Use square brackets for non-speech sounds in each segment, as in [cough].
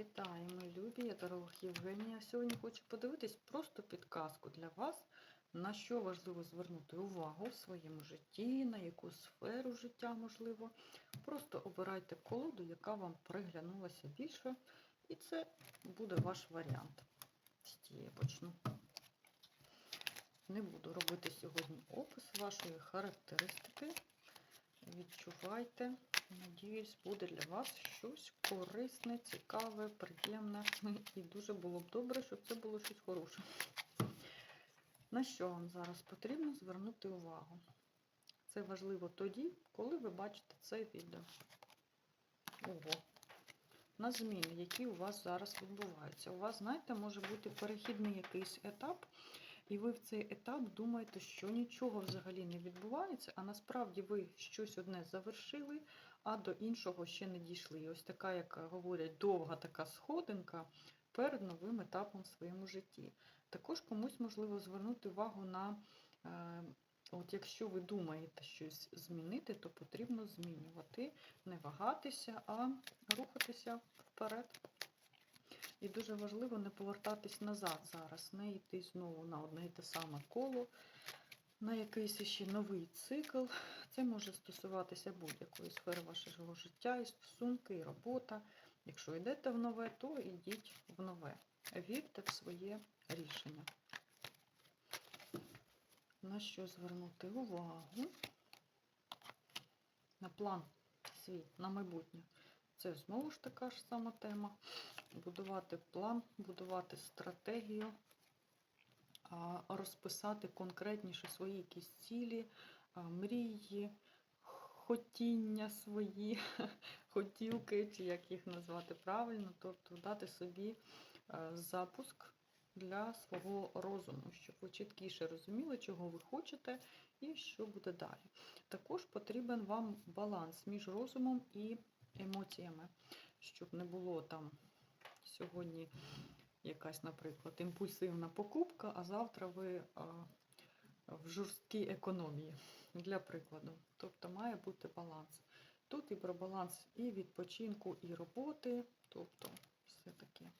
Вітаю, мої любі, я Таролог Євгенія. Сьогодні хочу подивитись просто підказку для вас, на що важливо звернути увагу в своєму житті, на яку сферу життя можливо. Просто обирайте колоду, яка вам приглянулася більше, і це буде ваш варіант. З тієї почну. Не буду робити сьогодні опис вашої характеристики. Відчувайте. Надіюсь, буде для вас щось корисне, цікаве, приємне. І дуже було б добре, щоб це було щось хороше. На що вам зараз потрібно звернути увагу? Це важливо тоді, коли ви бачите це відео. Ого. На зміни, які у вас зараз відбуваються. У вас, знаєте, може бути перехідний якийсь етап, і ви в цей етап думаєте, що нічого взагалі не відбувається, а насправді ви щось одне завершили, а до іншого ще не дійшли. І ось така, як говорять, довга така сходинка перед новим етапом в своєму житті. Також комусь можливо звернути увагу на, е, от якщо ви думаєте щось змінити, то потрібно змінювати, не вагатися, а рухатися вперед. І дуже важливо не повертатись назад зараз, не йти знову на одне і те саме коло, на якийсь ще новий цикл. Це може стосуватися будь-якої сфери вашого життя, і стосунки, і робота. Якщо йдете в нове, то йдіть в нове. Вірте в своє рішення. На що звернути увагу? На план свій, на майбутнє. Це знову ж така ж сама тема. Будувати план, будувати стратегію, розписати конкретніше свої якісь цілі, мрії, хотіння свої, [laughs] хотілки, чи як їх назвати правильно, тобто дати собі запуск для свого розуму, щоб ви чіткіше розуміли, чого ви хочете і що буде далі. Також потрібен вам баланс між розумом і емоціями, щоб не було там сьогодні якась, наприклад, імпульсивна покупка, а завтра ви в жорсткій економії, для прикладу. Тобто має бути баланс. Тут і про баланс і відпочинку, і роботи, тобто все таке.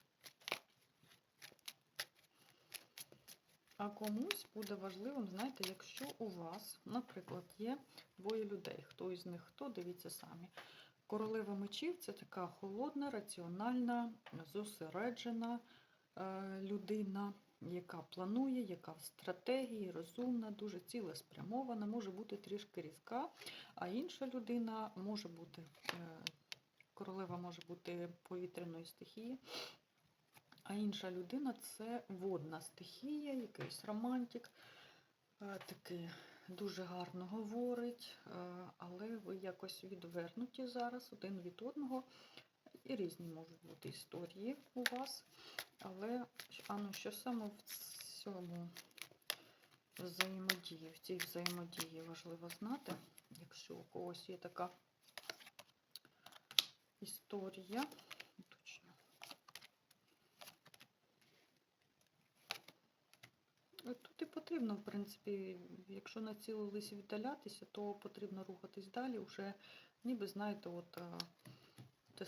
А комусь буде важливим, знаєте, якщо у вас, наприклад, є двоє людей, хто із них хто, дивіться самі. Королева мечів це така холодна, раціональна, зосереджена е, людина, яка планує, яка в стратегії, розумна, дуже цілеспрямована, може бути трішки різка, а інша людина може бути, е, королева може бути повітряної стихії, а інша людина це водна стихія, якийсь романтик, е, такий дуже гарно говорить, е, але ви якось відвернуті зараз один від одного. І різні можуть бути історії у вас. Але а ну, що саме в цьому взаємодії, в цій взаємодії важливо знати, якщо у когось є така історія. Тут і потрібно, в принципі, якщо націлились віддалятися, то потрібно рухатись далі. Уже ніби, знаєте, от те,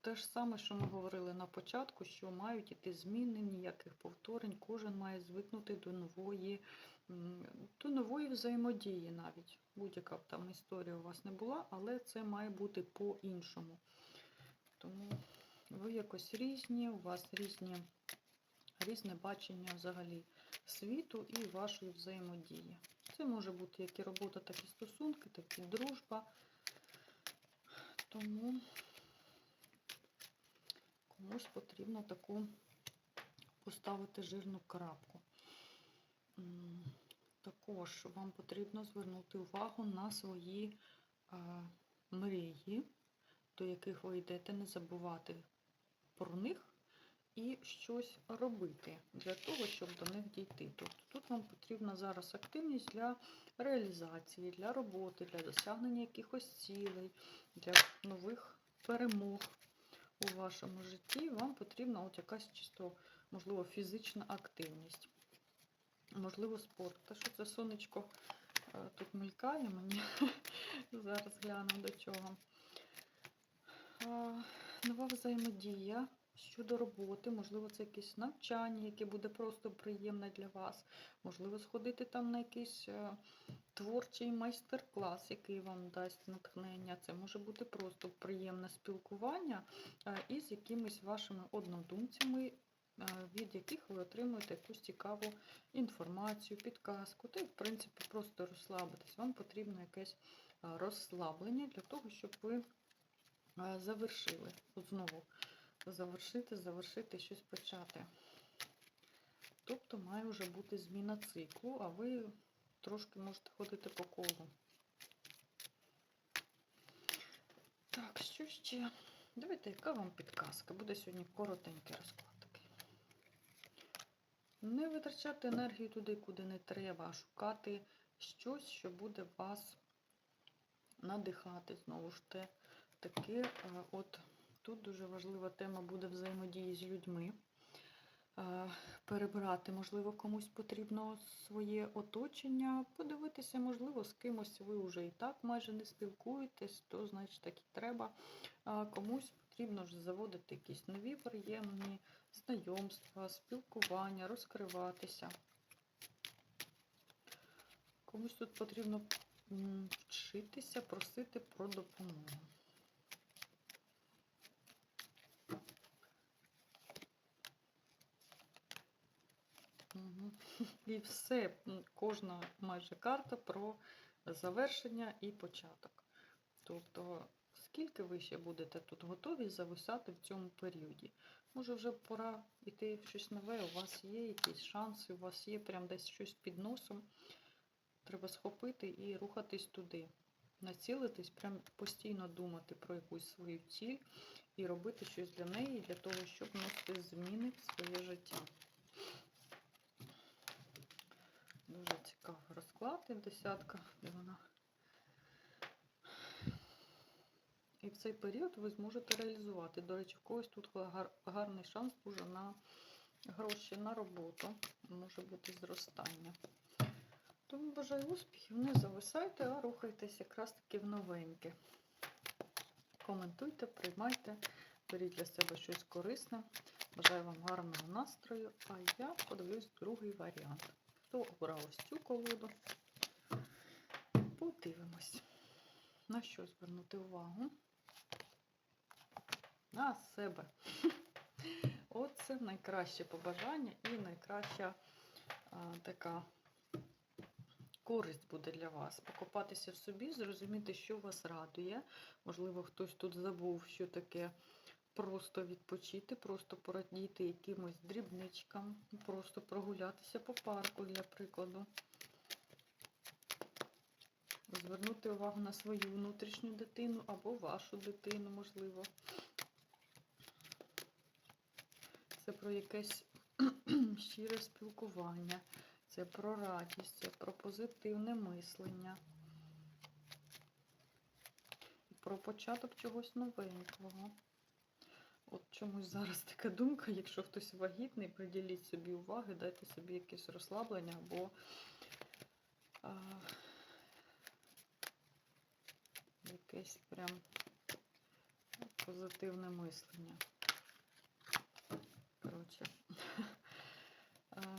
те ж саме, що ми говорили на початку, що мають іти зміни, ніяких повторень, кожен має звикнути до нової, до нової взаємодії навіть. Будь-яка б там історія у вас не була, але це має бути по-іншому. Тому ви якось різні, у вас різні, різне бачення взагалі світу і вашої взаємодії. Це може бути як і робота, так і стосунки, так і дружба. Тому комусь потрібно таку поставити жирну крапку. Також вам потрібно звернути увагу на свої а, мрії, до яких ви йдете, не забувати про них і щось робити для того, щоб до них дійти. Тобто тут вам потрібна зараз активність для реалізації, для роботи, для досягнення якихось цілей, для нових перемог у вашому житті. Вам потрібна от якась чисто, можливо, фізична активність. Можливо, спорт. Те, що це сонечко е, тут мелькає мені. [laughs] Зараз гляну до чого. Нова взаємодія щодо роботи, можливо, це якесь навчання, яке буде просто приємне для вас. Можливо, сходити там на якийсь е, творчий майстер-клас, який вам дасть натхнення. Це може бути просто приємне спілкування е, із якимись вашими однодумцями, е, від яких ви отримуєте якусь цікаву інформацію, підказку, та й, в принципі, просто розслабитись. Вам потрібно якесь розслаблення для того, щоб ви завершили. Знову завершити, завершити, щось почати. Тобто має вже бути зміна циклу, а ви трошки можете ходити по колу. Так, що ще? Давайте, яка вам підказка? Буде сьогодні коротенький розклад. Не витрачати енергію туди, куди не треба, а шукати щось, що буде вас надихати. Знову ж те, таке, е, от тут дуже важлива тема буде взаємодії з людьми. Е, Перебрати, можливо, комусь потрібно своє оточення, подивитися, можливо, з кимось ви вже і так майже не спілкуєтесь, то значить так і треба. Комусь потрібно ж заводити якісь нові приємні знайомства, спілкування, розкриватися. Комусь тут потрібно вчитися, просити про допомогу. [laughs] І все, кожна майже карта про завершення і початок. Тобто, скільки ви ще будете тут готові зависати в цьому періоді? Може, вже пора йти в щось нове, у вас є якісь шанси, у вас є прям десь щось під носом. Треба схопити і рухатись туди. Націлитись, прям постійно думати про якусь свою ціль і робити щось для неї, для того, щоб вносити зміни в своє життя. Дуже цікавий розклад і десятка, де вона. І в цей період ви зможете реалізувати. До речі, в когось тут гарний шанс дуже на гроші, на роботу. Може бути зростання. Тому бажаю успіхів, не зависайте, а рухайтесь якраз таки в новеньке. Коментуйте, приймайте, беріть для себе щось корисне. Бажаю вам гарного настрою, а я подивлюсь другий варіант. Хто обрав ось цю колоду? Подивимось. На що звернути увагу? На себе. [laughs] Оце найкраще побажання і найкраща а, така користь буде для вас. Покопатися в собі, зрозуміти, що вас радує. Можливо, хтось тут забув, що таке просто відпочити, просто порадіти якимось дрібничкам, просто прогулятися по парку, для прикладу. Звернути увагу на свою внутрішню дитину або вашу дитину, можливо. Це про якесь [clears throat] щире спілкування, це про радість, це про позитивне мислення, про початок чогось новенького. От чомусь зараз така думка, якщо хтось вагітний, приділіть собі уваги, дайте собі якесь розслаблення або а, якесь прям позитивне мислення. Коротше,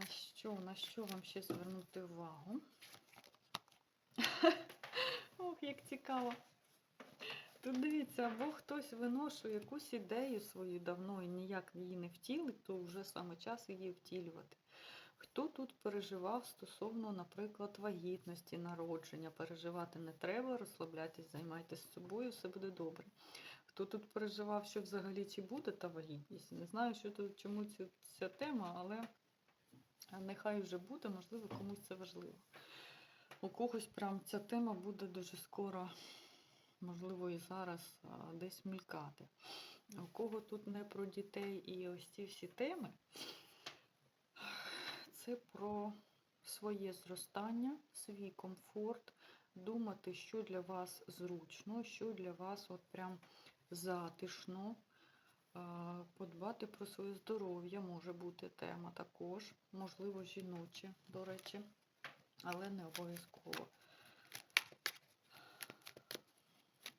що, на що вам ще звернути увагу? [laughs] Ох, як цікаво. Тут дивіться, або хтось виношує якусь ідею свою давно і ніяк її не втілить, то вже саме час її втілювати. Хто тут переживав стосовно, наприклад, вагітності, народження, переживати не треба, розслаблятись, займайтесь собою, все буде добре. Хто тут переживав, що взагалі чи буде та вагітність? Не знаю, що тут чому ця тема, але нехай вже буде, можливо, комусь це важливо. У когось прям ця тема буде дуже скоро можливо, і зараз десь мількати. У кого тут не про дітей і ось ці всі теми, це про своє зростання, свій комфорт, думати, що для вас зручно, що для вас от прям затишно. Подбати про своє здоров'я може бути тема також, можливо, жіноче, до речі, але не обов'язково.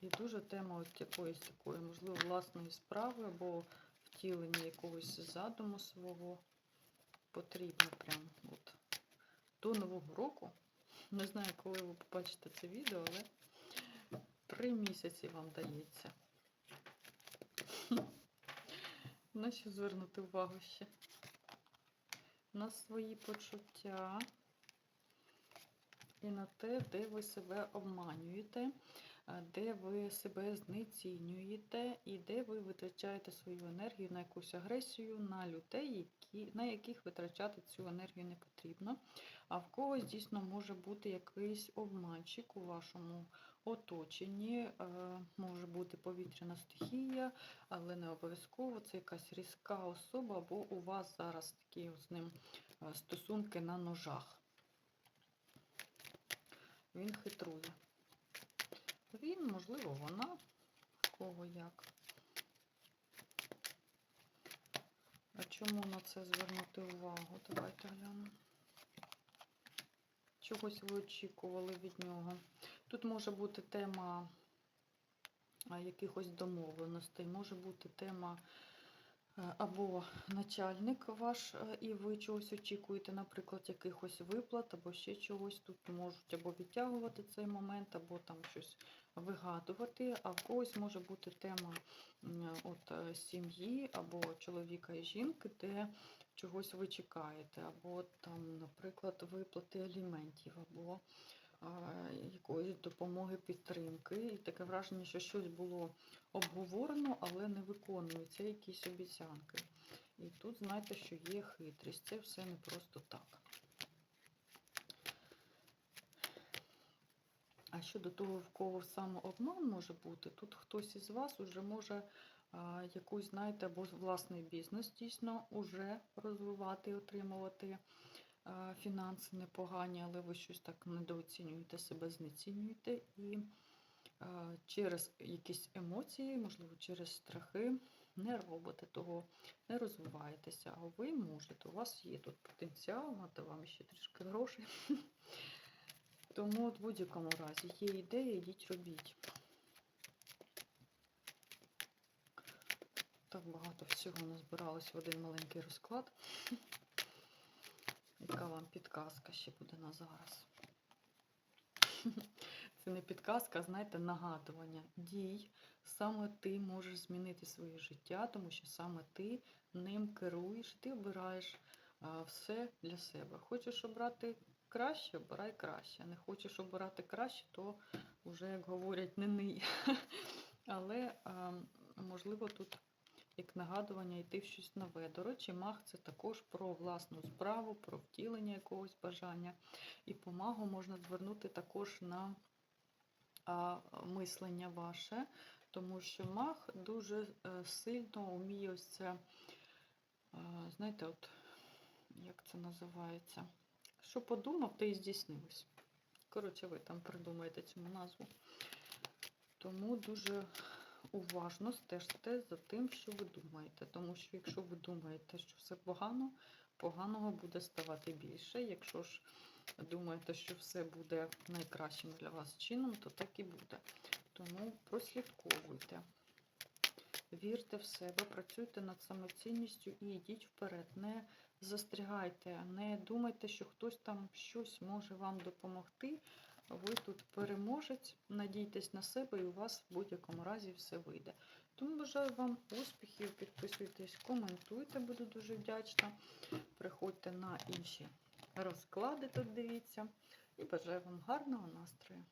І дуже тема от якоїсь такої, можливо, власної справи або втілення якогось задуму свого потрібно прям от до Нового року. Не знаю, коли ви побачите це відео, але три місяці вам дається. [laughs] На що звернути увагу ще? На свої почуття і на те, де ви себе обманюєте, де ви себе знецінюєте, і де ви витрачаєте свою енергію на якусь агресію, на людей, які, на яких витрачати цю енергію не потрібно. А в когось дійсно може бути якийсь обманщик у вашому оточенні, е, може бути повітряна стихія, але не обов'язково це якась різка особа, або у вас зараз такі з ним е, стосунки на ножах. Він хитрує. Він, можливо, вона, кого як. А чому на це звернути увагу? Давайте глянемо. Чогось ви очікували від нього. Тут може бути тема якихось домовленостей, може бути тема е, або начальник ваш, е, і ви чогось очікуєте, наприклад, якихось виплат, або ще чогось. Тут можуть або відтягувати цей момент, або там щось вигадувати, а в когось може бути тема от, е, сім'ї, або чоловіка і жінки, де чогось ви чекаєте, або там, наприклад, виплати аліментів, або а, якоїсь допомоги підтримки. І таке враження, що щось було обговорено, але не виконується якісь обіцянки. І тут знаєте, що є хитрість. Це все не просто так. А щодо того, в кого самообман може бути, тут хтось із вас уже може а, якусь, знаєте, або власний бізнес дійсно уже розвивати отримувати а, фінанси непогані, але ви щось так недооцінюєте себе, знецінюєте. І а, через якісь емоції, можливо, через страхи, не робите того, не розвиваєтеся. А ви можете, у вас є тут потенціал, мати вам ще трішки грошей. [laughs] Тому в будь-якому разі є ідея, йдіть робіть. Так багато всього назбиралось в один маленький розклад. Яка вам підказка ще буде на зараз? [laughs] Це не підказка, а знаєте, нагадування. Дій, саме ти можеш змінити своє життя, тому що саме ти ним керуєш, ти обираєш все для себе. Хочеш обрати краще, обирай краще. Не хочеш обирати краще, то вже, як говорять, не ний. [laughs] Але, можливо, тут як нагадування йти в щось нове. До речі, маг це також про власну справу, про втілення якогось бажання. І по магу можна звернути також на мислення ваше, тому що маг дуже е, сильно вміє ось це, знаєте, от як це називається? Що подумав, те і здійснилось. Коротше, ви там придумаєте цьому назву. Тому дуже уважно стежте за тим, що ви думаєте. Тому що якщо ви думаєте, що все погано, поганого буде ставати більше. Якщо ж думаєте, що все буде найкращим для вас чином, то так і буде. Тому прослідковуйте. Вірте в себе, працюйте над самоцінністю і йдіть вперед. Не застрягайте, не думайте, що хтось там щось може вам допомогти. Ви тут переможець, надійтесь на себе, і у вас в будь-якому разі все вийде. Тому бажаю вам успіхів, підписуйтесь, коментуйте, буду дуже вдячна. Приходьте на інші розклади, тут дивіться. І бажаю вам гарного настрою.